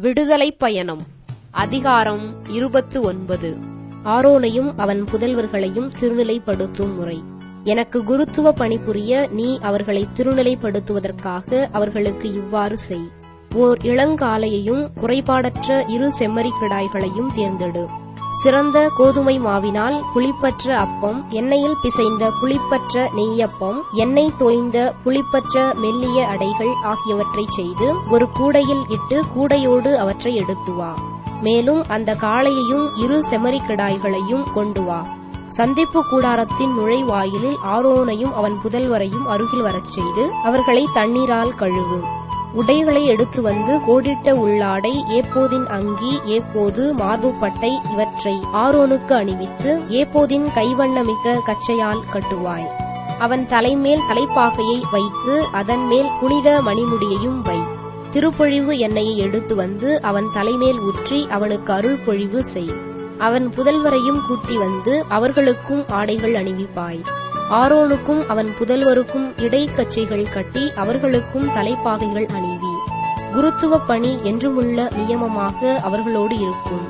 விடுதலைப் பயணம். அதிகாரம் இருபத்து ஒன்பது ஆரோனையும் அவன் புதல்வர்களையும் திருநிலைப்படுத்தும் முறை. எனக்கு குருத்துவ பணிபுரிய நீ அவர்களை திருநிலைப்படுத்துவதற்காக அவர்களுக்கு இவ்வாறு செய். ஓர் இளங்காலையையும் குறைபாடற்ற இரு செம்மறிக் கிடாய்களையும் தேர்ந்தெடு. சிறந்த கோதுமை மாவினால் புளிப்பற்ற அப்பம் எண்ணெயில் பிசைந்த புளிப்பற்ற நெய்யப்பம் எண்ணெய் தோய்ந்த புளிப்பற்ற மெல்லிய அடைகள் ஆகியவற்றைச் செய்து ஒரு கூடையில் இட்டு கூடையோடு அவற்றை எடுத்து வா. மேலும் அந்த காளையையும் இரு செமறிக் கிடாய்களையும் கொண்டு வா. சந்திப்பு கூடாரத்தின் நுழைவாயிலில் ஆரோனையும் அவன் புதல்வரையும் அருகில் வரச் செய்து அவர்களை தண்ணீரால் கழுவு. உடைகளை எடுத்து வந்து கோடிட்ட உள்ளாடை ஏப்போதின் அங்கி ஏப்போது மார்புப்பட்டை இவற்றை ஆரோனுக்கு அணிவித்து ஏப்போதின் கைவண்ணமிக்க கச்சையால் கட்டுவாய். அவன் தலைமேல் தலைப்பாகையை வைத்து அதன் மேல் புனித மணிமுடியையும் வை. திருப்பொழிவு எண்ணெயை எடுத்து வந்து அவன் தலைமேல் ஊற்றி அவனுக்கு அருள் பொழிவு செய். அவன் புதல்வரையும் கூட்டி வந்து அவர்களுக்கும் ஆடைகள் அணிவிப்பாய். ஆரோனுக்கும் அவன் புதல்வருக்கும் இடைக்கச்சைகள் கட்டி அவர்களுக்கும் தலைப்பாகைகள் அணிவி. குருத்துவ பணி என்றுமுள்ள நியமமாக அவர்களோடு இருக்கும்.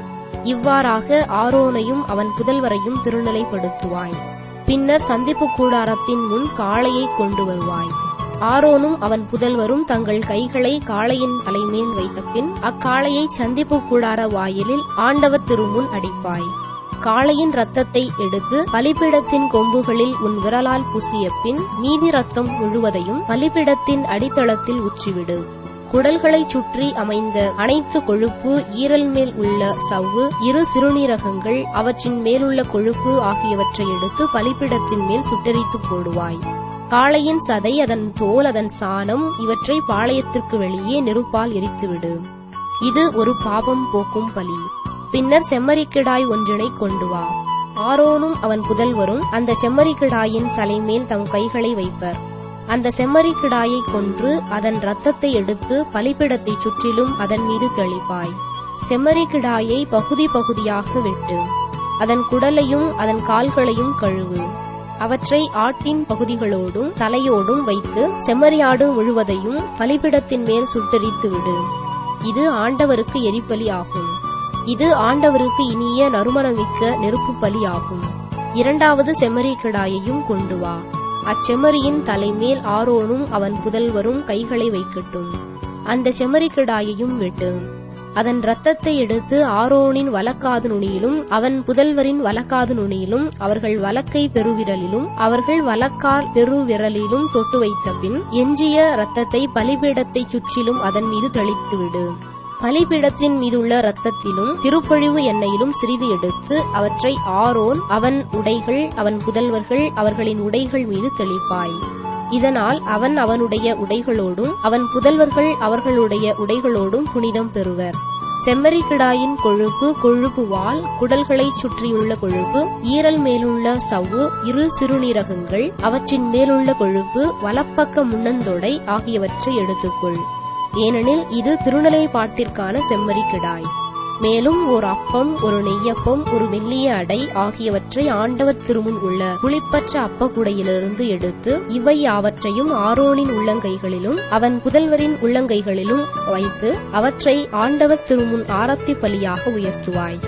இவ்வாறாக ஆரோனையும் அவன் புதல்வரையும் திருநிலைப்படுத்துவாய். பின்னர் சந்திப்பு கூடாரத்தின் முன் காளையை கொண்டு வருவாய். ஆரோனும் அவன் புதல்வரும் தங்கள் கைகளை காளையின் தலைமேல் வைத்த பின் அக்காளையை சந்திப்பு கூடார வாயிலில் ஆண்டவர் திருமுன் அடிப்பாய். காளையின் ரத்தத்தை எடுத்து பலிபீடத்தின் கொம்புகளில் உன் விரலால் பூசிய பின் மீதி ரத்தம் முழுவதையும் பலிபீடத்தின் அடித்தளத்தில் உற்றிவிடு குடல்களைச் சுற்றி அமைந்த அனைத்து கொழுப்பு ஈரல் மேல் உள்ள சவ்வு இரு சிறுநீரகங்கள் அவற்றின் மேலுள்ள கொழுப்பு ஆகியவற்றை எடுத்து பலிப்பிடத்தின் மேல் சுட்டரித்து போடுவாய். காளையின் சதை அதன் தோல் அதன் சாணம் இவற்றை பாளையத்திற்கு வெளியே நெருப்பால் எரித்துவிடு. இது ஒரு பாவம் போக்கும் பலி. பின்னர் செம்மறிக்கிடாய் ஒன்றினை கொண்டு வா. ஆரோனும் அவன் புதல்வரும் அந்த செம்மறிக்கிடாயின் தலைமேல் தம் கைகளை வைப்பர். அந்த செம்மறிக்கிடாயை கொன்று அதன் இரத்தத்தை எடுத்து பலிப்பிடத்தை சுற்றிலும் அதன் மீது தெளிப்பாய். செம்மறிக்கிடாயை பகுதி பகுதியாக வெட்டு. அதன் குடலையும் அதன் கால்களையும் கழுவு. அவற்றை ஆட்டின் பகுதிகளோடும் தலையோடும் வைத்து செம்மறியாடு முழுவதையும் பலிபிடத்தின் மேல் சுட்டெரித்து விடு. இது ஆண்டவருக்கு எரிபலி ஆகும். இது ஆண்டவருக்கு இனிய நறுமணமிக்க நெருப்பு பலி ஆகும் இரண்டாவது செம்மறி கிடாயையும் கொண்டு வா. அச்செம்மறியின் தலைமேல் ஆரோனும் அவன் புதல்வரும் கைகளை வைக்கட்டும். அந்த செம்மறி கிடாயையும் வெட்டு. அதன் இரத்தத்தை எடுத்து ஆரோனின் வலக்காது நுனியிலும் அவன் புதல்வரின் வலக்காது நுனியிலும் அவர்கள் வலக்கை பெருவிரலிலும் அவர்கள் வலக்கால் பெருவிரலிலும் தொட்டு வைத்த பின் எஞ்சிய ரத்தத்தை பலிபீடத்தை சுற்றிலும் அதன் மீது தெளித்துவிடு. பலிபீடத்தின் மீதுள்ள இரத்தத்திலும் திருப்பொழிவு எண்ணெயிலும் சிறிது எடுத்து அவற்றை ஆரோன் அவன் உடைகள் அவன் புதல்வர்கள் அவர்களின் உடைகள் மீது தெளிப்பாய். இதனால் அவன் அவனுடைய உடைகளோடும் அவன் புதல்வர்கள் அவர்களுடைய உடைகளோடும் புனிதம் பெறுவர். செம்மறிக்கிடாயின் கொழுப்பு கொழுப்பு வால் குடல்களைச் சுற்றியுள்ள கொழுப்பு ஈரல் மேலுள்ள சவ்வு இரு சிறுநீரகங்கள் அவற்றின் மேலுள்ள கொழுப்பு வலப்பக்க முன்னந்தொடை ஆகியவற்றை எடுத்துக்கொள். ஏனெனில் இது திருநிலைப்பாட்டிற்கான செம்மறிக்கிடாய் மேலும் ஒரு அப்பம் ஒரு நெய்யப்பம் ஒரு மெல்லிய அடை ஆகியவற்றை ஆண்டவர் திருமுன் உள்ள புளிப்பற்ற அப்பக்குடையிலிருந்து எடுத்து இவை அவற்றையும் ஆரோனின் உள்ளங்கைகளிலும் அவன் புதல்வரின் உள்ளங்கைகளிலும் வைத்து அவற்றை ஆண்டவர் திருமுன் ஆரத்தி பலியாக உயர்த்துவாய்.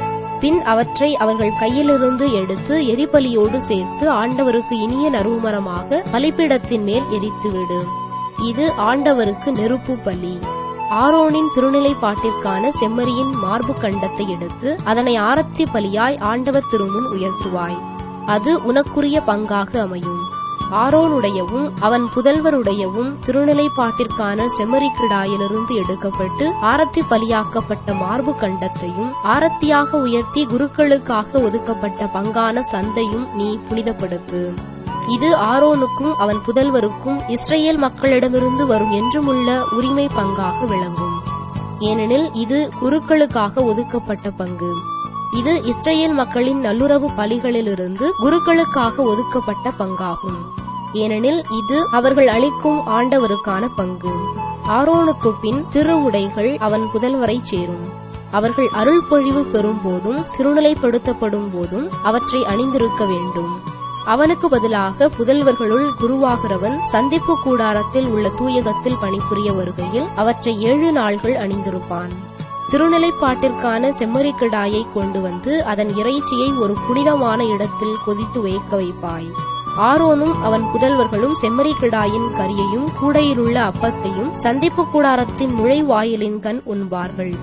பின் அவற்றை அவர்கள் கையிலிருந்து எடுத்து எரிபலியோடு சேர்த்து ஆண்டவருக்கு இனிய நறுமரமாக பலிப்பிடத்தின் மேல் எரித்துவிடு. இது ஆண்டவருக்கு நெருப்பு பலி. ஆரோனின் திருநிலைப்பாட்டிற்கான செம்மறியின் மார்பு கண்டத்தை எடுத்து அதனை ஆரத்தி பலியாய் ஆண்டவர் திருமுன் உயர்த்துவாய். அது உனக்குரிய பங்காக அமையும். ஆரோனுடையவும் அவன் புதல்வருடையவும் திருநிலைப்பாட்டிற்கான செம்மறிக்கிடாயிலிருந்து எடுக்கப்பட்டு ஆரத்தி பலியாக்கப்பட்ட மார்பு கண்டத்தையும் ஆரத்தியாக உயர்த்தி குருக்களுக்காக ஒதுக்கப்பட்ட பங்கான சந்தையும் நீ புனிதப்படுத்து. இது ஆரோனுக்கும் அவன் புதல்வருக்கும் இஸ்ரேல் மக்களிடமிருந்து வரும் என்றுமுள்ள உரிமை பங்காக விளங்கும். ஏனெனில் இது குருக்களுக்காக ஒதுக்கப்பட்ட பங்கு. இது இஸ்ரேல் மக்களின் நல்லுறவு பலிகளிலிருந்து குருக்களுக்காக ஒதுக்கப்பட்ட பங்காகும். ஏனெனில் இது அவர்கள் அளிக்கும் ஆண்டவருக்கான பங்கு. ஆரோனுக்கு பின் திரு உடைகள் அவன் புதல்வரை சேரும். அவர்கள் அருள் பொழிவு பெறும் போதும் திருநிலைப்படுத்தப்படும் போதும் அவற்றை அணிந்திருக்க வேண்டும். அவனுக்கு பதிலாக புதல்வர்களுள் குருவாகிறவன் சந்திப்பு கூடாரத்தில் உள்ள தூயகத்தில் பணிபுரிய வருகையில் அவற்றை ஏழு நாள்கள் அணிந்திருப்பான். திருநிலைப்பாட்டிற்கான செம்மறிக்கிடாயை கொண்டு வந்து அதன் இறைச்சியை ஒரு புனிதமான இடத்தில் கொதித்து வைக்க வைப்பாய். ஆரோனும் அவன் புதல்வர்களும் செம்மறிக்கிடாயின் கரியையும் கூடையிலுள்ள அப்பத்தையும் சந்திப்பு கூடாரத்தின் நுழைவாயிலின் கண் உண்பார்கள்.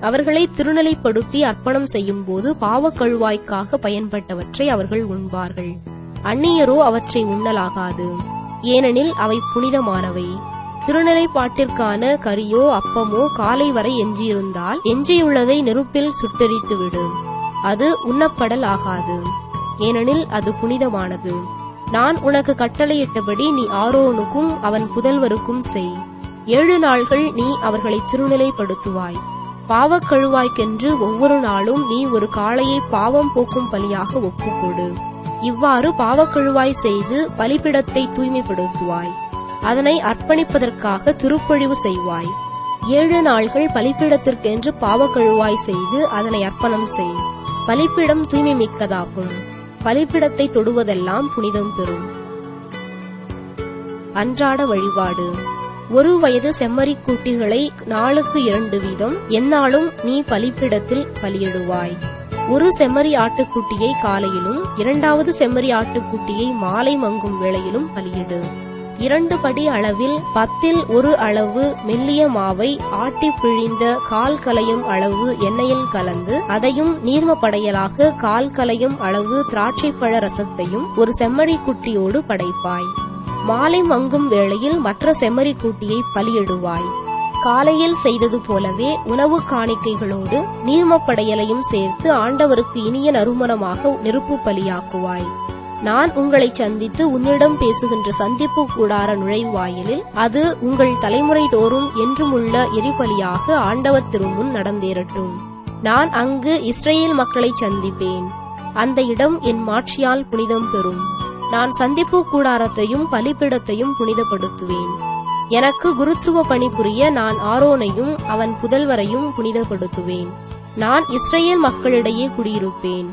அவர்களை திருநிலைப்படுத்தி அர்ப்பணம் செய்யும் போது பாவக்கழுவாய்க்காக பயன்பட்டவற்றை அவர்கள் உண்பார்கள். அந்நியரோ அவற்றை உண்ணலாகாது. ஏனெனில் அவை புனிதமானவை. திருநிலைப்பாட்டிற்கான கரியோ அப்பமோ காலை வரை எஞ்சியிருந்தால் எஞ்சியுள்ளதை நெருப்பில் சுட்டெரித்து விடு அது உண்ணப்படல் ஆகாது. ஏனெனில் அது புனிதமானது. நான் உனக்கு கட்டளையிட்டபடி நீ ஆரோனுக்கும் அவன் புதல்வருக்கும் செய். ஏழு நாள்கள் நீ அவர்களை திருநிலைப்படுத்துவாய். பாவக்கழுவாய்க்கென்று ஒவ்வொரு நாளும் நீ ஒரு காளையை பாவம் போக்கும் பலியாக ஒப்புக்கொடு. இவ்வாறு பாவக்கழுவாய் செய்து பலிபிடத்தை தூய்மைப்படுத்துவாய். அதனை அர்ப்பணிப்பதற்காக திருப்பொழிவு செய்வாய். ஏழு நாள்கள் பலிப்பிடத்திற்கென்று பாவக்கழுவாய் செய்து அதனை அர்ப்பணம் செய். பலிப்பிடம் தூய்மை மிக்கதாகும் பலிப்பிடத்தை தொடுவதெல்லாம் புனிதம் பெறும். அன்றாட வழிபாடு. ஒரு வயது செம்மறிக் குட்டிகளை நாளுக்கு இரண்டு வீதம் எந்நாளும் நீ பலிப்பிடத்தில் பலியிடுவாய். ஒரு செம்மறி ஆட்டுக்குட்டியை காலையிலும் இரண்டாவது செம்மறி ஆட்டுக்குட்டியை மாலை மங்கும் வேளையிலும் பலியிடு. இரண்டு படி அளவில் பத்தில் ஒரு அளவு மெல்லிய மாவை ஆட்டி பிழிந்த கால் கலையும் அளவு எண்ணெயில் கலந்து அதையும் நீர்ம படையலாக கால் கலையும் அளவு திராட்சைப்பழ ரசத்தையும் ஒரு செம்மறி குட்டியோடு படைப்பாய். மாலை மங்கும் வேளையில் மற்ற செம்மறி குட்டியை பலியிடுவாய். காலையில் செய்தது போலவே உணவு காணிக்கைகளோடு நீர்மப்படையலையும் சேர்த்து ஆண்டவருக்கு இனிய நறுமணமாக நெருப்பு பலியாக்குவாய். நான் உங்களை சந்தித்து உன்னிடம் பேசுகின்ற சந்திப்பு கூடார நுழைவாயிலில் அது உங்கள் தலைமுறை தோறும் என்றுமுள்ள எரிபலியாக ஆண்டவர் திருமுன் நடந்தேறட்டும். நான் அங்கு இஸ்ரேல் மக்களை சந்திப்பேன். அந்த இடம் என் மாட்சியால் புனிதம் பெறும். நான் சந்திப்பு கூடாரத்தையும் பலிப்பிடத்தையும் புனிதப்படுத்துவேன். எனக்கு குருத்துவ பணி புரிய நான் ஆரோனையும் அவன் புதல்வரையும் புனிதப்படுத்துவேன். நான் இஸ்ரேல் மக்களிடையே குடியிருப்பேன்.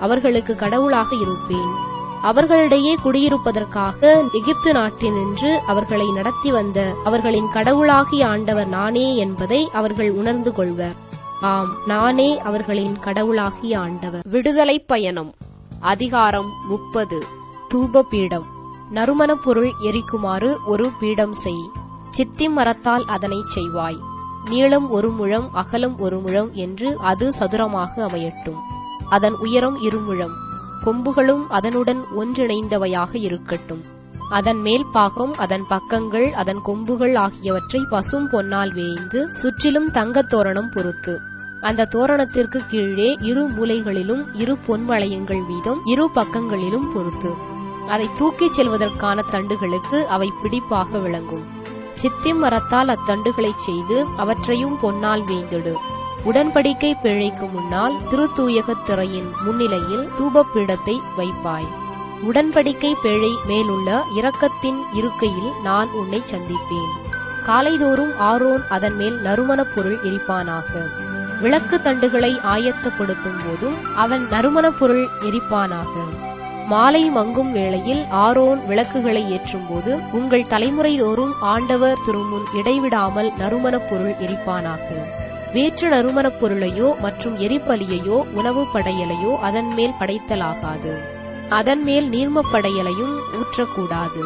அவர்களுக்கு கடவுளாக இருப்பேன். அவர்களிடையே குடியிருப்பதற்காக எகிப்து நாட்டினின்று அவர்களை நடத்தி வந்த அவர்களின் கடவுளாகிய ஆண்டவர் நானே என்பதை அவர்கள் உணர்ந்து கொள்வர். ஆம் நானே அவர்களின் கடவுளாகிய ஆண்டவர். விடுதலை பயணம். அதிகாரம் முப்பது. தூப பீடம் நறுமணப் பொருள் எரிக்குமாறு ஒரு பீடம் செய். சித்தி மரத்தால் அதனைச் செய்வாய். நீளம் ஒரு முழம் அகலம் ஒரு முழம் என்று அது சதுரமாக அமையட்டும். அதன் உயரம் இருமுழம் கொம்புகளும் அதனுடன் ஒன்றிணைந்தவையாக இருக்கட்டும். அதன் மேல் பாகம் அதன் பக்கங்கள் அதன் கொம்புகள் ஆகியவற்றை பசும் பொன்னால் வேய்ந்து சுற்றிலும் தங்கத் தோரணம் பொறுத்து. அந்த தோரணத்திற்கு கீழே இரு மூலைகளிலும் இரு பொன் வளையங்கள் வீதம் இரு பக்கங்களிலும் பொறுத்து. அதை தூக்கிச் செல்வதற்கான தண்டுகளுக்கு அவை பிடிப்பாக விளங்கும். சித்திம் மரத்தால் அத்தண்டுகளைச் செய்து அவற்றையும் பொன்னால் வேய்ந்திடு உடன்படிக்கை பிழைக்கு முன்னால் திருத்தூயகத் திரையின் முன்னிலையில் தூபப்பீடத்தை வைப்பாய். உடன்படிக்கை பேழை மேலுள்ள இரக்கத்தின் இருக்கையில் நான் உன்னை சந்திப்பேன். காலைதோறும் ஆரோன் அதன் மேல் நறுமணப் பொருள் எரிப்பானாக. விளக்கு தண்டுகளை ஆயத்தப்படுத்தும் போதும் அவன் நறுமணப் பொருள் எரிப்பானாக. மாலை மங்கும் வேளையில் ஆரோன் விளக்குகளை ஏற்றும்போது உங்கள் தலைமுறையோறும் ஆண்டவர் திருமுன் இடைவிடாமல் நறுமணப் பொருள் எரிப்பானாக. வேற்று நறுமணப் பொருளையோ மற்றும் எரிப்பலியையோ உணவு படையலையோ அதன் மேல் படைத்தலாகாது. அதன் மேல் நீர்மப் படையலையும் ஊற்றக்கூடாது.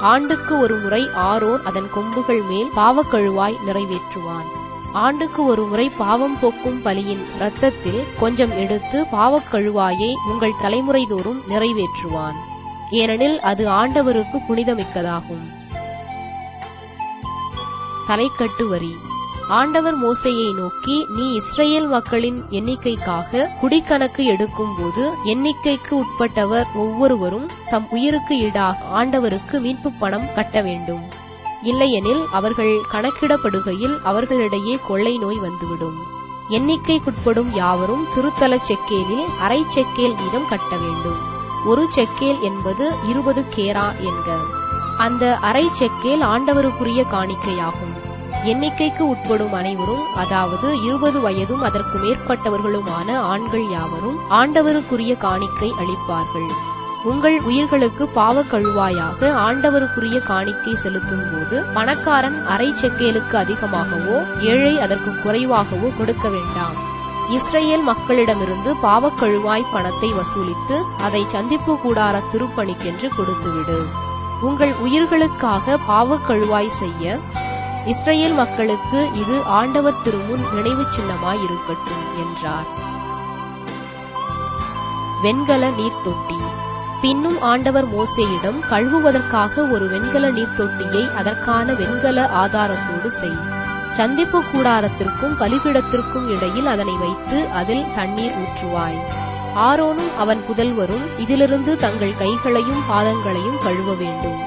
ஆண்டுக்கு ஒரு முறை ஆரோன் அதன் கொம்புகள் மேல் பாவக்கழுவாய் நிறைவேற்றுவான். ஆண்டுக்கு ஒரு முறை பாவம் போக்கும் பலியின் இரத்தத்தில் கொஞ்சம் எடுத்து பாவக்கழுவாயை உங்கள் தலைமுறை தோறும் நிறைவேற்றுவான். ஏனெனில் அது ஆண்டவருக்கு புனிதமிக்கதாகும். தலைக்கட்டு வரி. ஆண்டவர் மோசையை நோக்கி நீ இஸ்ரேல் மக்களின் எண்ணிக்கைக்காக குடிக்கணக்கு எடுக்கும்போது எண்ணிக்கைக்கு உட்பட்டவர் ஒவ்வொருவரும் தம் உயிருக்கு ஈடாக ஆண்டவருக்கு மீட்பு பணம் கட்ட வேண்டும். இல்லையெனில் அவர்கள் கணக்கிடப்படுகையில் அவர்களிடையே கொள்ளை நோய் வந்துவிடும். எண்ணிக்கைக்குட்படும் யாவரும் திருத்தல செக்கேலில் அரை செக்கேல் வீதம் கட்ட வேண்டும். ஒரு செக்கேல் என்பது இருபது கேரா என்க. அந்த அரை செக்கேல் ஆண்டவருக்குரிய காணிக்கையாகும். எண்ணிக்கைக்கு உட்படும் அனைவரும் அதாவது இருபது வயதும் அதற்கு மேற்பட்டவர்களுமான ஆண்கள் யாவரும் ஆண்டவருக்குரிய காணிக்கை அளிப்பார்கள். உங்கள் உயிர்களுக்கு பாவ கழுவாயாக ஆண்டவருக்குரிய காணிக்கை செலுத்தும் போது பணக்காரன் அரை செக்கேலுக்கு அதிகமாகவோ ஏழை அதற்கு குறைவாகவோ கொடுக்க வேண்டாம். இஸ்ரேல் மக்களிடமிருந்து பாவக் கழுவாய் பணத்தை வசூலித்து அதை சந்திப்பு கூடார திருப்பணிக்கென்று கொடுத்துவிடு. உங்கள் உயிர்களுக்காக பாவக் கழுவாய் செய்ய இஸ்ரேல் மக்களுக்கு இது ஆண்டவர் திருமுன் நினைவு சின்னமாய் இருக்கட்டும் என்றார். வெண்கல நீர்த்தொட்டி. பின்னும் ஆண்டவர் மோசேயிடம் கழுவுவதற்காக ஒரு வெண்கல நீர்த்தொட்டியை அதற்கான வெண்கல ஆதாரத்தோடு செய். சந்திப்பு கூடாரத்திற்கும் பலிபிடத்திற்கும் இடையில் அதனை வைத்து அதில் தண்ணீர் ஊற்றுவாய். ஆரோனும் அவன் புதல்வரும் இதிலிருந்து தங்கள் கைகளையும் பாதங்களையும் கழுவ வேண்டும்.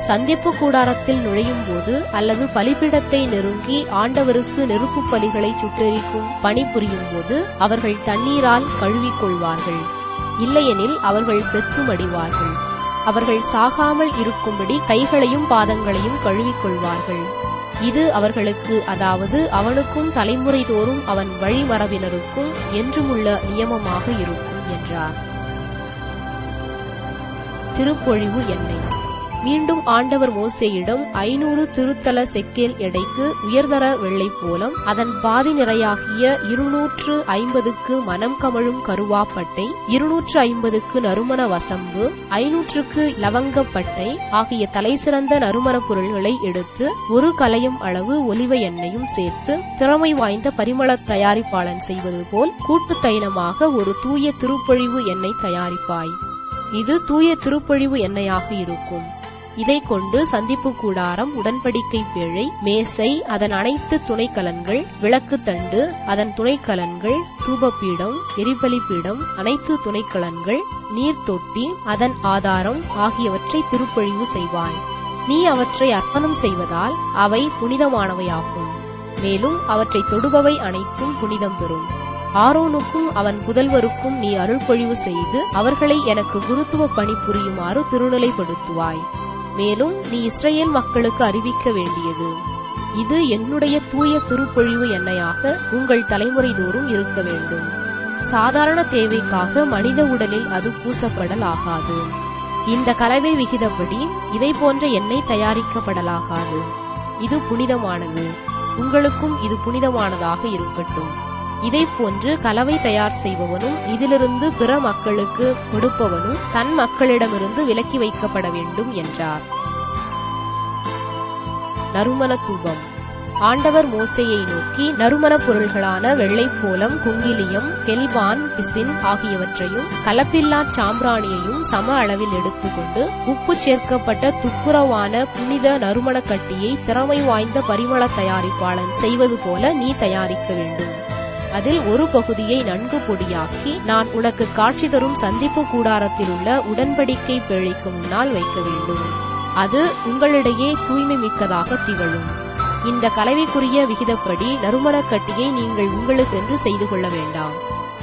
சந்திப்பு கூடாரத்தில் நுழையும் போது அல்லது பலிபிடத்தை நெருங்கி ஆண்டவருக்கு நெருப்பு பலிகளை சுட்டெரிக்கும் பணிபுரியும் போது அவர்கள் தண்ணீரால் கழுவிக் கொள்வார்கள். இல்லையெனில் அவர்கள் செத்து மடிவார்கள் அவர்கள் சாகாமல் இருக்கும்படி கைகளையும் பாதங்களையும் கழுவிக் கொள்வார்கள் இது அவர்களுக்கு அதாவது அவனுக்கும் தலைமுறை தோறும் அவன் வழிமரபினருக்கும் என்றுமுள்ள நியமமாக இருக்கும் என்றார். திருப்பொழிவு எண்ணெய். மீண்டும் ஆண்டவர் மோசேயிடம் ஐநூறு திருத்தல செக்கேல் எடைக்கு உயர்தர வெள்ளை போலம் அதன் பாதி நிறையாகிய இருநூற்று ஐம்பதுக்கு மனம் கமழும் கருவாப்பட்டை இருநூற்று ஐம்பதுக்கு நறுமண வசம்பு ஐநூற்றுக்கு லவங்கப்பட்டை ஆகிய தலைசிறந்த நறுமணப் பொருள்களை எடுத்து ஒரு கலையும் அளவு ஒலிவ எண்ணெயும் சேர்த்து திறமை வாய்ந்த பரிமள தயாரிப்பாளன் செய்வது போல் கூட்டு தைலமாக ஒரு தூய திருப்பொழிவு எண்ணெய் தயாரிப்பாய். இது தூய திருப்பொழிவு எண்ணெயாக இருக்கும். இதை கொண்டு சந்திப்பு கூடாரம் உடன்படிக்கை பேழை மேசை அதன் அனைத்து துணைக்கலன்கள் விளக்கு தண்டு அதன் துணைக்கலன்கள் தூபப்பீடம் எரிபலி பீடம் அனைத்து துணைக்கலன்கள் நீர் தொட்டி அதன் ஆதாரம் ஆகியவற்றை திருப்பொழிவு செய்வாய். நீ அவற்றை அர்ப்பணம் செய்வதால் அவை புனிதமானவையாகும். மேலும் அவற்றை தொடுபவை அனைத்தும் புனிதம் பெறும். ஆரோனுக்கும் அவன் புதல்வருக்கும் நீ அருள்பொழிவு செய்து அவர்களை எனக்கு குருத்துவ பணி புரியுமாறு திருநிலைப்படுத்துவாய். மேலும் நீ இஸ்ரேல் மக்களுக்கு அறிவிக்க வேண்டியது. இது என்னுடைய தூய திருப்பொழிவு எண்ணெயாக உங்கள் தலைமுறை தோறும் இருக்க வேண்டும். சாதாரண தேவைக்காக மனித உடலில் அது பூசப்படல் ஆகாது. இந்த கலவை விகிதப்படி இதை போன்ற எண்ணெய் தயாரிக்கப்படலாகாது. இது புனிதமானது. உங்களுக்கும் இது புனிதமானதாக இருக்கட்டும். இதை போன்று கலவை தயார் செய்பவனும் இதிலிருந்து பிற மக்களுக்கு கொடுப்பவனும் தன் மக்களிடமிருந்து விலக்கி வைக்கப்பட வேண்டும் என்றார். நறுமண தூபம். ஆண்டவர் மோசையை நோக்கி நறுமணப் பொருள்களான வெள்ளைப்போலம் குங்கிலியம் கெல்பான் பிசின் ஆகியவற்றையும் கலப்பில்லா சாம்பிராணியையும் சம அளவில் எடுத்துக்கொண்டு உப்பு சேர்க்கப்பட்ட துப்புரவான புனித நறுமணக் கட்டியை திறமை வாய்ந்த பரிமள தயாரிப்பாளன் செய்வது போல நீ தயாரிக்க வேண்டும். அதில் ஒரு பகுதியை நன்கு பொடியாக்கி நான் உனக்கு காட்சி தரும் சந்திப்பு கூடாரத்தில் உள்ள உடன்படிக்கை பிழைக்கு முன்னால் வைக்க வேண்டும். அது உங்களிடையே தூய்மை மிக்கதாக திகழும். இந்த கலவைக்குரிய விகிதப்படி நறுமணக்கட்டியை நீங்கள் உங்களுக்கென்று செய்து கொள்ள வேண்டாம்.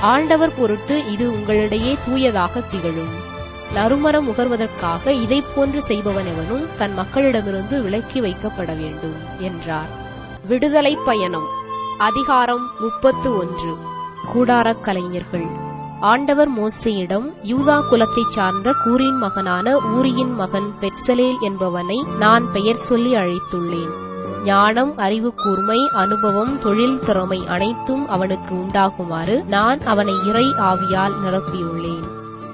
ஆண்டவர் பொருட்டு இது உங்களிடையே தூயதாக திகழும். நறுமணம் முகர்வதற்காக இதை போன்று செய்பவன் எவனும் தன் மக்களிடமிருந்து விலக்கி வைக்கப்பட வேண்டும் என்றார். விடுதலை பயணம். அதிகாரம் முப்பத்து ஒன்று கூடாரக் கலைஞர்கள். ஆண்டவர் மோசையிடம் யூதா குலத்தைச் சார்ந்த கூரின் மகனான ஊரியின் மகன் பெட்சலேல் என்பவனை நான் பெயர் சொல்லி அழைத்துள்ளேன். ஞானம் அறிவு கூர்மை அனுபவம் தொழில் திறமை அனைத்தும் அவனுக்கு உண்டாகுமாறு நான் அவனை இறை ஆவியால் நிரப்பியுள்ளேன்.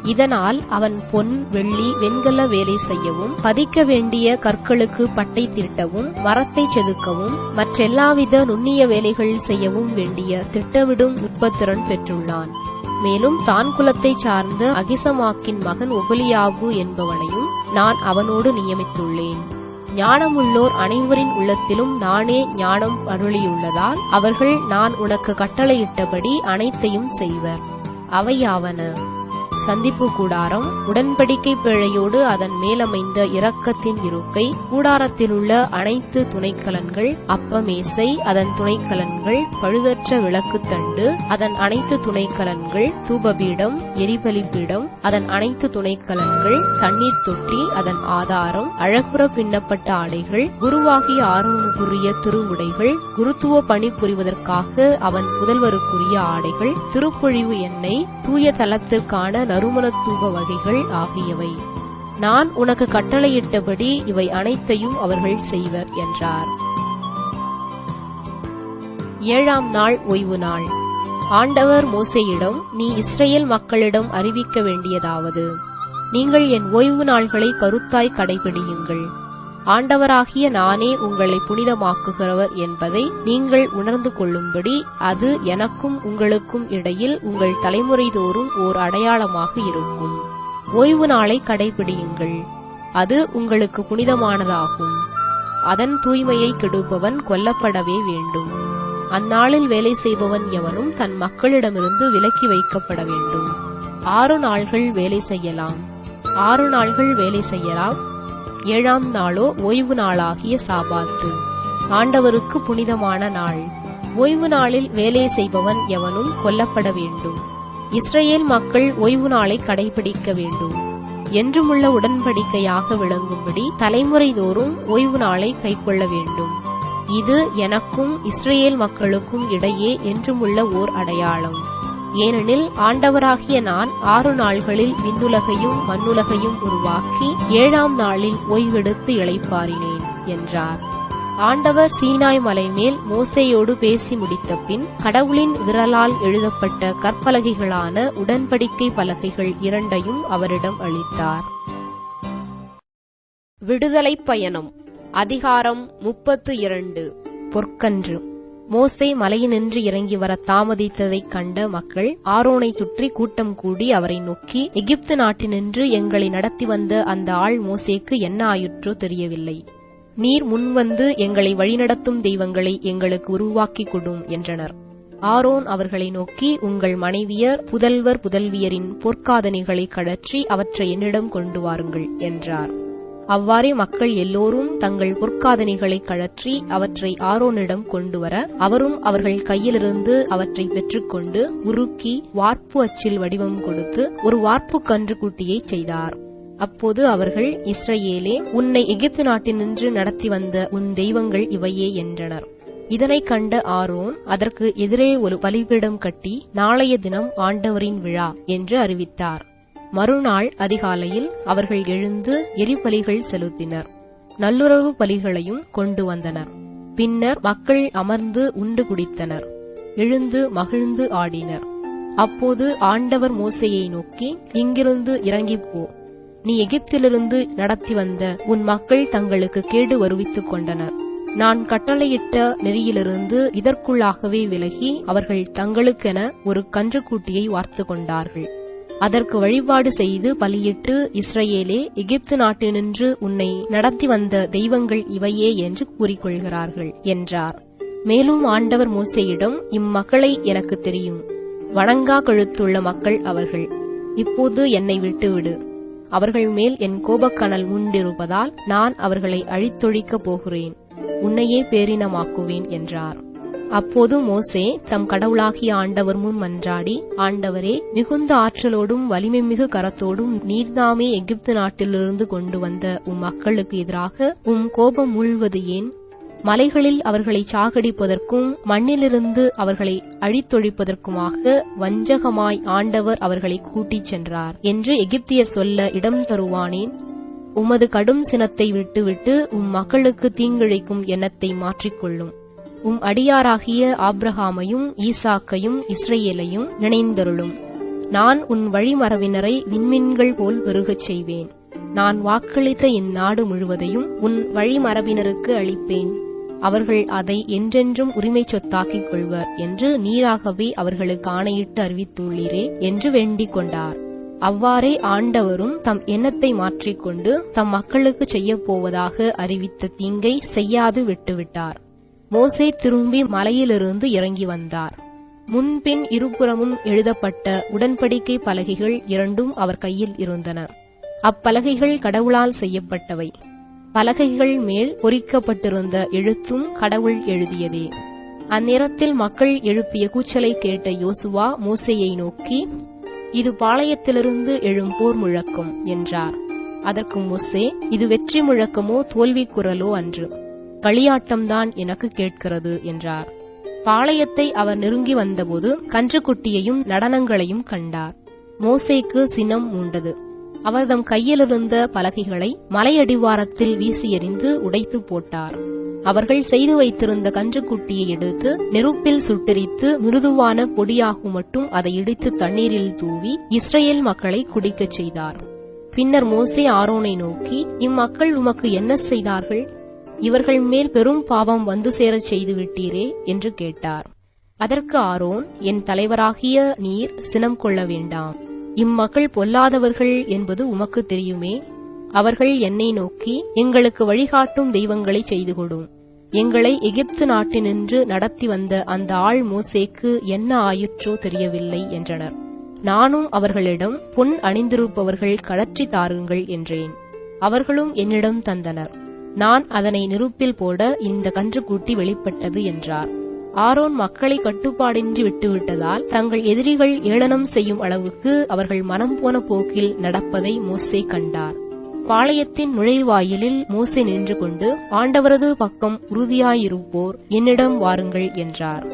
இதனால் அவன் பொன் வெள்ளி வெண்கல வேலை செய்யவும் பதிக்க வேண்டிய கற்களுக்கு பட்டை தீட்டவும் மரத்தை செதுக்கவும் மற்றெல்லாவித நுண்ணிய வேலைகள் செய்யவும் வேண்டிய திட்டமிடும் உற்பத்திறன் பெற்றுள்ளான். மேலும் தான் குலத்தைச் சார்ந்த அகிசமாக்கின் மகன் ஒகுலியாகு என்பவனையும் நான் அவனோடு நியமித்துள்ளேன். ஞானமுள்ளோர் அனைவரின் உள்ளத்திலும் நானே ஞானம் அருளியுள்ளதால் அவர்கள் நான் உனக்கு கட்டளையிட்டபடி அனைத்தையும் செய்வர். அவையாவன. சந்திப்பு கூடாரம் உடன்படிக்கை பிழையோடு அதன் மேலமைந்த இரக்கத்தின் இருக்கை கூடாரத்தில் உள்ள அனைத்து துணைக்கலன்கள் அப்பமேசை அதன் துணைக்கலன்கள் பழுதற்ற விளக்குத்தண்டு அதன் அனைத்து துணைக்கலன்கள் தூபபீடம் எரிபலி பீடம் அதன் அனைத்து துணைக்கலன்கள் தண்ணீர் தொட்டி அதன் ஆதாரம் அழகுற பின்னப்பட்ட ஆடைகள் குருவாகிய ஆர்வனுக்குரிய திருவுடைகள் குருத்துவ பணி புரிவதற்காக அவன் புதல்வருக்குரிய ஆடைகள் திருப்பொழிவு எண்ணெய் தூய தளத்திற்கான நறுமணத்தூப வகைகள் ஆகியவை. நான் உனக்கு கட்டளையிட்டபடி இவை அனைத்தையும் அவர்கள் செய்வர் என்றார். ஏழாம் நாள் ஓய்வு நாள். ஆண்டவர் மோசையிடம் நீ இஸ்ரேல் மக்களிடம் அறிவிக்க வேண்டியதாவது. நீங்கள் என் ஓய்வு நாள்களை கருத்தாய் கடைபிடியுங்கள். ஆண்டவராகிய நானே உங்களை புனிதமாக்குகிறவர் என்பதை நீங்கள் உணர்ந்து கொள்ளும்படி அது எனக்கும் உங்களுக்கும் இடையில் உங்கள் தலைமுறை தோறும் ஓர் அடையாளமாக இருக்கும். ஓய்வு நாளை கடைபிடியுங்கள். அது உங்களுக்கு புனிதமானதாகும். அதன் தூய்மையை கெடுப்பவன் கொல்லப்படவே வேண்டும். அந்நாளில் வேலை செய்பவன் எவனும் தன் மக்களிடமிருந்து விலக்கி வைக்கப்பட வேண்டும். ஆறு நாள்கள் வேலை செய்யலாம். ஆறு நாள்கள் வேலை செய்யலாம். ஏழாம் நாளோ ஓய்வு நாளாகிய சாபாத்து. ஆண்டவருக்கு புனிதமான நாள். ஓய்வு நாளில் வேலை செய்பவன் எவனும் கொல்லப்பட வேண்டும். இஸ்ரேல் மக்கள் ஓய்வு நாளை கடைபிடிக்க வேண்டும். என்றுமுள்ள உடன்படிக்கையாக விளங்கும்படி தலைமுறை தோறும் ஓய்வு நாளை கைக்கொள்ள வேண்டும். இது எனக்கும் இஸ்ரேல் மக்களுக்கும் இடையே என்றுமுள்ள ஓர் அடையாளம். ஏனெனில் ஆண்டவராகிய நான் ஆறு நாள்களில் விண்ணுலகையும் மண்ணுலகையும் உருவாக்கி ஏழாம் நாளில் ஓய்வெடுத்து இழைப்பாரினேன் என்றார். ஆண்டவர் சீனாய் மலை மேல் மோசையோடு பேசி முடித்த பின் கடவுளின் விரலால் எழுதப்பட்ட கற்பலகைகளான உடன்படிக்கை பலகைகள் இரண்டையும் அவரிடம் அளித்தார். விடுதலை பயணம் அதிகாரம் முப்பத்து இரண்டு பொற்கன்று. மோசே மலையினின்று இறங்கி வர தாமதித்ததைக் கண்ட மக்கள் ஆரோனை சுற்றி கூட்டம் கூடி அவரை நோக்கி எகிப்து நாட்டினின்று எங்களை நடத்தி வந்த அந்த ஆள் மோசேக்கு என்ன ஆயுற்றோ தெரியவில்லை. நீர் முன்வந்து எங்களை வழிநடத்தும் தெய்வங்களை எங்களுக்கு உருவாக்கிக் கொடும் என்றனர். ஆரோன் அவர்களை நோக்கி உங்கள் மனைவியர் புதல்வர் புதல்வியரின் பொற்காதணிகளை கழற்றி அவற்றை என்னிடம் கொண்டு வாருங்கள் என்றார். அவ்வாறே மக்கள் எல்லோரும் தங்கள் பொற்காதனைகளை கழற்றி அவற்றை ஆரோனிடம் கொண்டு வர அவரும் அவர்கள் கையிலிருந்து அவற்றை பெற்றுக்கொண்டு உருக்கி வார்ப்பு அச்சில் வடிவம் கொடுத்து ஒரு வார்ப்பு கன்று குட்டியை செய்தார். அப்போது அவர்கள் இஸ்ரேலே உன்னை எகிப்து நாட்டினின்று நடத்தி வந்த உன் தெய்வங்கள் இவையே என்றனர். இதனைக் கண்ட ஆரோன் அதற்கு எதிரே ஒரு பலிபீடம் கட்டி நாளைய தினம் ஆண்டவரின் விழா என்று அறிவித்தார். மறுநாள் அதிகாலையில் அவர்கள் எழுந்து எரிபலிகள் செலுத்தினர். நல்லுறவு பலிகளையும் கொண்டு வந்தனர். பின்னர் மக்கள் அமர்ந்து உண்டு குடித்தனர். எழுந்து மகிழ்ந்து ஆடினர். அப்போது ஆண்டவர் மோசையை நோக்கி இங்கிருந்து இறங்கிப் போ நீ எகிப்திலிருந்து நடத்தி வந்த உன் மக்கள் தங்களுக்கு கேடு வருவித்துக் கொண்டனர். நான் கட்டளையிட்ட நெறியிலிருந்து இதற்குள்ளாகவே விலகி அவர்கள் தங்களுக்கென ஒரு கன்றுக்குட்டியை வார்த்து கொண்டார்கள். அதற்கு வழிபாடு செய்து பலியிட்டு இஸ்ரேலே எகிப்து நாட்டினின்று உன்னை நடத்தி வந்த தெய்வங்கள் இவையே என்று கூறிக்கொள்கிறார்கள் என்றார். மேலும் ஆண்டவர் மோசையிடம் இம்மக்களை எனக்கு தெரியும். வணங்கா கழுத்துள்ள மக்கள் அவர்கள். இப்போது என்னை விட்டுவிடு. அவர்கள் மேல் என் கோபக்கனல் உண்டிருப்பதால் நான் அவர்களை அழித்தொழிக்கப் போகிறேன். உன்னையே பேரினமாக்குவேன் என்றார். அப்போது மோசே தம் கடவுளாகிய ஆண்டவர் முன் மன்றாடி ஆண்டவரே மிகுந்த ஆற்றலோடும் வலிமை மிகு கரத்தோடும் நீர்தாமே எகிப்து நாட்டிலிருந்து கொண்டு வந்த உம் மக்களுக்கு எதிராக உம் கோபம் முழுவது ஏன்? மலைகளில் அவர்களை சாகடிப்பதற்கும் மண்ணிலிருந்து அவர்களை அழித்தொழிப்பதற்குமாக வஞ்சகமாய் ஆண்டவர் அவர்களை கூட்டிச் சென்றார் என்று எகிப்தியர் சொல்ல இடம் தருவானேன்? உமது கடும் சினத்தை விட்டுவிட்டு உம் மக்களுக்கு தீங்கிழைக்கும் எண்ணத்தை மாற்றிக்கொள்ளும். உம் அடியாராகிய ஆப்ரஹாமையும் ஈசாக்கையும் இஸ்ரேலையும் நினைந்தருளும். நான் உன் வழிமரவினரை விண்மீன்கள் போல் பெருகச் செய்வேன். நான் வாக்களித்த இந்நாடு முழுவதையும் உன் வழிமரபினருக்கு அளிப்பேன். அவர்கள் அதை என்றென்றும் உரிமை சொத்தாக்கிக் கொள்வர் என்று நீராகவே அவர்களுக்கு ஆணையிட்டு அறிவித்துள்ளீரே என்று வேண்டிக் கொண்டார். அவ்வாறே ஆண்டவரும் தம் எண்ணத்தை மாற்றிக்கொண்டு தம் மக்களுக்கு செய்யப் போவதாக அறிவித்த தீங்கை செய்யாது விட்டுவிட்டார். மோசே திரும்பி மலையிலிருந்து இறங்கி வந்தார். முன்பின் இருபுறமும் எழுதப்பட்ட உடன்படிக்கை பலகைகள் இரண்டும் அவர் கையில் இருந்தன. அப்பலகைகள் கடவுளால் செய்யப்பட்டவை. பலகைகள் மேல் பொறிக்கப்பட்டிருந்த எழுத்தும் கடவுள் எழுதியதே. அந்நேரத்தில் மக்கள் எழுப்பிய கூச்சலை கேட்ட யோசுவா மோசையை நோக்கி இது பாளையத்திலிருந்து எழும் போர் முழக்கம் என்றார். அதற்கு மோசே இது வெற்றி முழக்கமோ தோல்வி குரலோ அன்று. களியாட்டம்தான் எனக்கு கேட்கிறது என்றார். பாளையத்தை அவர் நெருங்கி வந்தபோது கன்றுக்குட்டியையும் நடனங்களையும் கண்டார். மோசேக்கு சினம் மூண்டது. அவர் தம் கையிலிருந்த பலகைகளை மலையடிவாரத்தில் வீசி எறிந்து உடைத்து போட்டார். அவர்கள் செய்து வைத்திருந்த கன்றுக்குட்டியை எடுத்து நெருப்பில் சுட்டெரித்து மிருதுவான பொடியாகும் மட்டும் அதை இடித்து தண்ணீரில் தூவி இஸ்ரேல் மக்களை குடிக்கச் செய்தார். பின்னர் மோசே ஆரோனை நோக்கி இம்மக்கள் உமக்கு என்ன செய்தார்கள்? இவர்கள் மேல் பெரும் பாவம் வந்து சேரச் செய்து விட்டீரே என்று கேட்டார். அதற்கு ஆரோன் என் தலைவராகிய நீர் சினம் கொள்ள வேண்டாம். இம்மக்கள் பொல்லாதவர்கள் என்பது உமக்கு தெரியுமே. அவர்கள் என்னை நோக்கி எங்களுக்கு வழிகாட்டும் தெய்வங்களை செய்து கொடும் எங்களை எகிப்து நாட்டினின்று நடத்தி வந்த அந்த ஆள் மோசேக்கு என்ன ஆயிற்றோ தெரியவில்லை என்றனர். நானும் அவர்களிடம் பொன் அணிந்திருப்பவர்கள் கலற்றி தாருங்கள் என்றேன். அவர்களும் என்னிடம் தந்தனர். நான் அதனை நெருப்பில் போட இந்த கன்றுக்குட்டி வெளிப்பட்டது என்றார். ஆரோன் மக்களை கட்டுப்பாடின்றி விட்டுவிட்டதால் தங்கள் எதிரிகள் ஏளனம் செய்யும் அளவுக்கு அவர்கள் மனம் போன போக்கில் நடப்பதை மோசே கண்டார். பாளையத்தின் நுழைவாயிலில் மோசே நின்று கொண்டு ஆண்டவரது பக்கம் உறுதியாயிருப்போர் என்னிடம் வாருங்கள் என்றார்.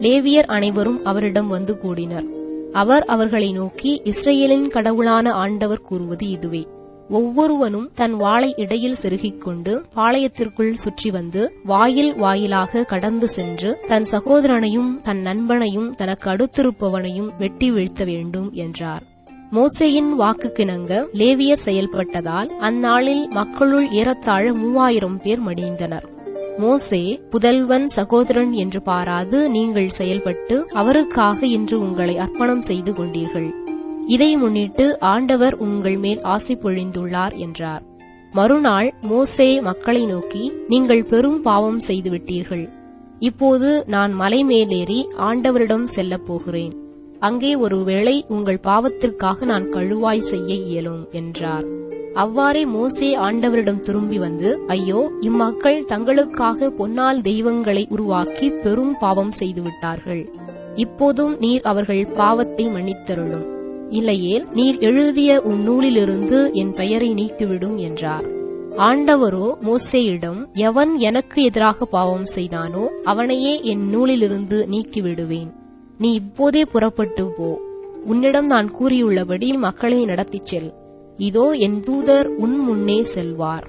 லேவியர் அனைவரும் அவரிடம் வந்து கூடினர். அவர் அவர்களை நோக்கி இஸ்ரேலின் கடவுளான ஆண்டவர் கூறுவது இதுவே. ஒவ்வொருவனும் தன் வாளை இடையில் செருகிக் கொண்டு பாளையத்திற்குள் சுற்றி வந்து வாயில் வாயிலாக கடந்து சென்று தன் சகோதரனையும் தன் நண்பனையும் தனக்கு அடுத்திருப்பவனையும் வெட்டி வீழ்த்த வேண்டும் என்றார். மோசையின் வாக்குக்கிணங்க லேவியர் செயல்பட்டதால் அந்நாளில் மக்களுள் ஏறத்தாழ மூவாயிரம் பேர் மடிந்தனர். மோசே புதல்வன் சகோதரன் என்று பாராது நீங்கள் செயல்பட்டு அவருக்காக இன்று உங்களை அர்ப்பணம் செய்து கொண்டீர்கள். இதை முன்னிட்டு ஆண்டவர் உங்கள் மேல் ஆசை பொழிந்துள்ளார் என்றார். மறுநாள் மோசே மக்களை நோக்கி நீங்கள் பெரும் பாவம் செய்துவிட்டீர்கள். இப்போது நான் மலை மேலேறி ஆண்டவரிடம் செல்லப் போகிறேன். அங்கே ஒருவேளை உங்கள் பாவத்திற்காக நான் கழுவாய் செய்ய இயலும் என்றார். அவ்வாறே மோசே ஆண்டவரிடம் திரும்பி வந்து ஐயோ இம்மக்கள் தங்களுக்காக பொன்னால் தெய்வங்களை உருவாக்கி பெரும் பாவம் செய்துவிட்டார்கள். இப்போதும் நீர் அவர்கள் பாவத்தை மன்னித்தருளும். இல்லையேல் நீர் எழுதிய உன் நூலிலிருந்து என் பெயரை நீக்கிவிடும் என்றார். ஆண்டவரோ மோசேயிடம் எவன் எனக்கு எதிராக பாவம் செய்தானோ அவனையே என் நூலிலிருந்து நீக்கிவிடுவேன். நீ இப்போதே புறப்பட்டு போ. உன்னிடம் நான் கூறியுள்ளபடி மக்களை நடத்திச் செல். இதோ என் தூதர் உன் முன்னே செல்வார்.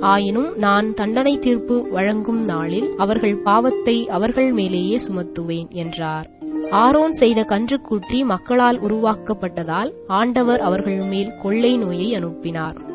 ஆயினும் நான் தண்டனை தீர்ப்பு வழங்கும் நாளில் அவர்கள் பாவத்தை அவர்கள் மேலேயே சுமத்துவேன் என்றார். ஆரோன் செய்த கன்றுக்குட்டி மக்களால் உருவாக்கப்பட்டதால் ஆண்டவர் அவர்கள் மேல் கொள்ளை நோயை அனுப்பினார்.